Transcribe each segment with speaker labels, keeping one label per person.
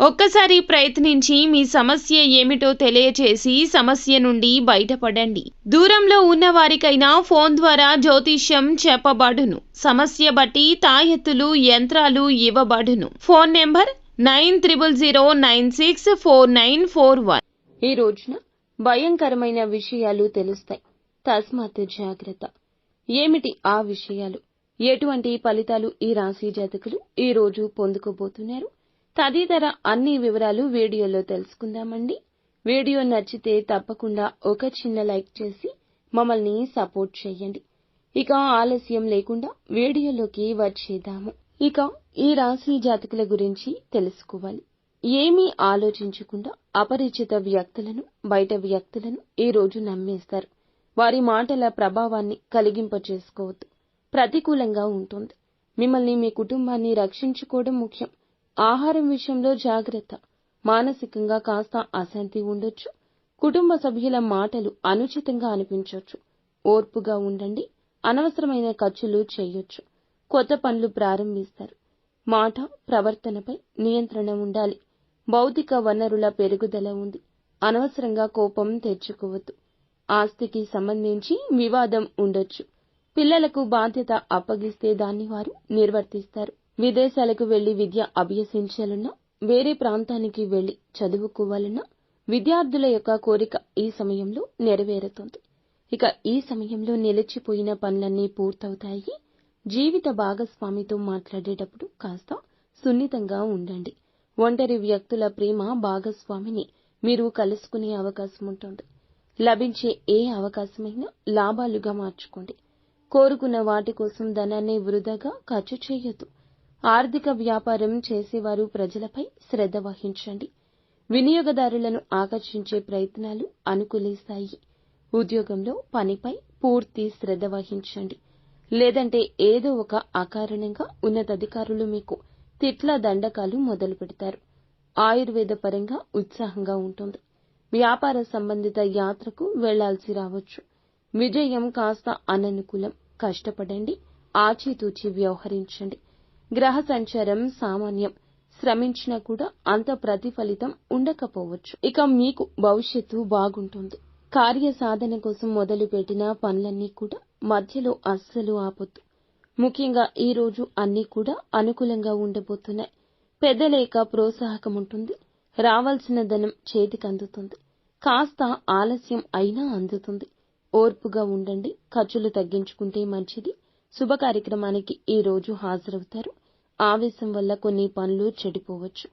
Speaker 1: ఒక్కసారి ప్రయత్నించి మీ సమస్య ఏమిటో తెలియచేసి సమస్య నుండి బయటపడండి. దూరంలో ఉన్న వారికైనా ఫోన్ ద్వారా జ్యోతిష్యం చెప్పబడును. సమస్య బట్టి తాయెత్తులు యంత్రాలు ఇవ్వబడును. Phone number nine triple zero nine six four nine four one.
Speaker 2: ఈ రోజున భయంకరమైన విషయాలు తెలుస్తాయి. తస్మాత్ జాగ్రత్త. ఏమిటి ఆ విషయాలు? ఎటువంటి ఫలితాలు ఈ రాశి జాతకులు ఈ రోజు పొందుకోబోతున్నారు? తదితర అన్ని వివరాలు వీడియోలో తెలుసుకుందామండి. వీడియో నచ్చితే తప్పకుండా ఒక చిన్న లైక్ చేసి మమ్మల్ని సపోర్ట్ చేయండి. ఇక ఆలస్యం లేకుండా వీడియోలోకి వచ్చేద్దాము. ఇక ఈ రాశి జాతకుల గురించి తెలుసుకోవాలి. ఏమీ ఆలోచించకుండా అపరిచిత వ్యక్తులను బయట వ్యక్తులను ఈ రోజు నమ్మేస్తారు. వారి మాటల ప్రభావాన్ని కలిగింప చేసుకోవద్దు ప్రతికూలంగా ఉంటుంది. మిమ్మల్ని మీ కుటుంబాన్ని రక్షించుకోవడం ముఖ్యం. ఆహారం విషయంలో జాగ్రత్త. మానసికంగా కాస్త అశాంతి ఉండొచ్చు. కుటుంబ సభ్యుల మాటలు అనుచితంగా అనిపించవచ్చు ఓర్పుగా ఉండండి. అనవసరమైన ఖర్చులు చేయొచ్చు. కొత్త పనులు ప్రారంభిస్తారు. మాట ప్రవర్తనపై నియంత్రణ ఉండాలి. భౌతిక వనరుల పెరుగుదల ఉంది. అనవసరంగా కోపం తెచ్చుకోవద్దు. ఆస్తికి సంబంధించి వివాదం ఉండొచ్చు. పిల్లలకు బాధ్యత అప్పగిస్తే దాన్ని వారు నిర్వర్తిస్తారు. విదేశాలకు వెళ్ళి విద్య అభ్యసించాలన్నా వేరే ప్రాంతానికి వెళ్ళి చదువుకోవాలన్నా విద్యార్థుల యొక్క కోరిక ఈ సమయంలో నెరవేరుతుంది. ఇక ఈ సమయంలో నిలిచిపోయిన పనులన్నీ పూర్తవుతాయి. జీవిత భాగస్వామితో మాట్లాడేటప్పుడు కాస్త సున్నితంగా ఉండండి. ఒంటరి వ్యక్తుల ప్రేమ భాగస్వామిని మీరు కలుసుకునే అవకాశం ఉంటుంది. లభించే ఏ అవకాశమైనా లాభాలుగా మార్చుకోండి. కోరుకున్న వాటి కోసం ధనాన్ని వృధాగా ఖర్చు చేయొద్దు. ఆర్థిక వ్యాపారం చేసేవారు ప్రజలపై శ్రద్ధ వహించండి. వినియోగదారులను ఆకర్షించే ప్రయత్నాలు అనుకూలిస్తాయి. ఉద్యోగంలో పనిపై పూర్తి శ్రద్ధ వహించండి. లేదంటే ఏదో ఒక అకారణంగా ఉన్నతాధికారులు మీకు తిట్ల దండకాలు మొదలు పెడతారు. ఆయుర్వేద పరంగా ఉత్సాహంగా ఉంటుంది. వ్యాపార సంబంధిత యాత్రకు వెళ్ళాల్సి రావచ్చు. విజయం కాస్త అననుకూలం. కష్టపడండి. ఆచితూచి వ్యవహరించండి. గ్రహ సంచారం సామాన్యం. శ్రమించినా కూడా అంత ప్రతిఫలితం ఉండకపోవచ్చు. ఇక మీకు భవిష్యత్తు బాగుంటుంది. కార్య సాధన కోసం మొదలుపెట్టిన పనులన్నీ కూడా మధ్యలో అస్సలు ఆపొద్దు. ముఖ్యంగా ఈ రోజు అన్నీ కూడా అనుకూలంగా ఉండబోతున్నాయి. పెద్దలేక ప్రోత్సాహకం ఉంటుంది. రావాల్సిన ధనం చేతికి అందుతుంది. కాస్త ఆలస్యం అయినా అందుతుంది. ఓర్పుగా ఉండండి. ఖర్చులు తగ్గించుకుంటే మంచిది. శుభ కార్యక్రమానికి ఈ రోజు హాజరవుతారు. ఆవేశం వల్ల కొన్ని పనులు చెడిపోవచ్చు.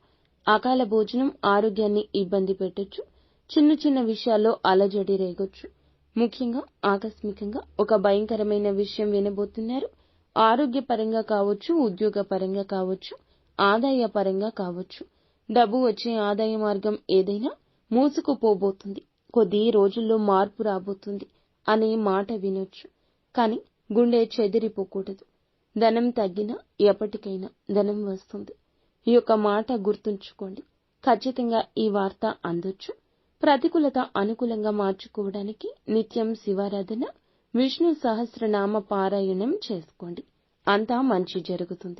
Speaker 2: అకాల భోజనం ఆరోగ్యాన్ని ఇబ్బంది పెట్టొచ్చు. చిన్న చిన్న విషయాల్లో అలజడి రేగొచ్చు. ముఖ్యంగా ఆకస్మికంగా ఒక భయంకరమైన విషయం వినబోతున్నారు. ఆరోగ్యపరంగా కావచ్చు ఉద్యోగపరంగా కావచ్చు ఆదాయ పరంగా కావచ్చు. డబ్బు వచ్చే ఆదాయ మార్గం ఏదైనా మూసుకుపోబోతుంది. కొద్ది రోజుల్లో మార్పు రాబోతుంది అనే మాట వినొచ్చు. కానీ గుండె చెదిరిపోకూడదు. ధనం తగ్గినా ఎప్పటికైనా ధనం వస్తుంది. ఈ యొక్క మాట గుర్తుంచుకోండి. ఖచ్చితంగా ఈ వార్త అందొచ్చు. ప్రతికూలత అనుకూలంగా మార్చుకోవడానికి నిత్యం శివారాధన విష్ణు సహస్రనామ పారాయణం చేసుకోండి. అంతా మంచి జరుగుతుంది.